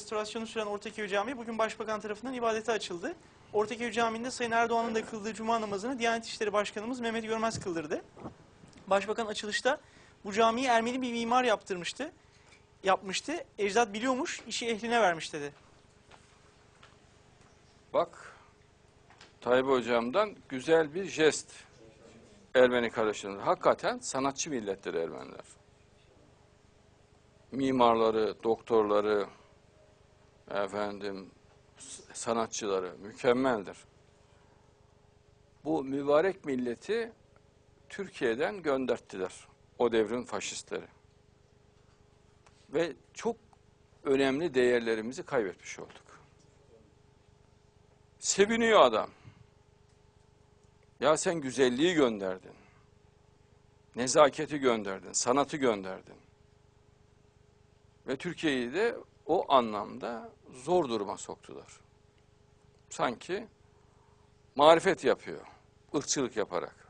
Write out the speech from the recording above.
restorasyonu süren Ortaköy Camii bugün Başbakan tarafından ibadete açıldı. Ortaköy Camii'nde Sayın Erdoğan'ın da kıldığı cuma namazını Diyanet İşleri Başkanımız Mehmet Görmez kıldırdı. Başbakan açılışta bu camiyi Ermeni bir mimar yaptırmıştı. Yapmıştı. Ecdat biliyormuş, işi ehline vermiş dedi. Bak Tayyip Hocam'dan güzel bir jest Ermeni kardeşlerimiz. Hakikaten sanatçı millettir Ermeniler. Mimarları, doktorları, efendim sanatçıları mükemmeldir. Bu mübarek milleti Türkiye'den gönderttiler o devrin faşistleri. Ve çok önemli değerlerimizi kaybetmiş olduk. Seviniyor adam. Ya sen güzelliği gönderdin. Nezaketi gönderdin, sanatı gönderdin. Ve Türkiye'yi de o anlamda zor duruma soktular. Sanki marifet yapıyor, ırkçılık yaparak.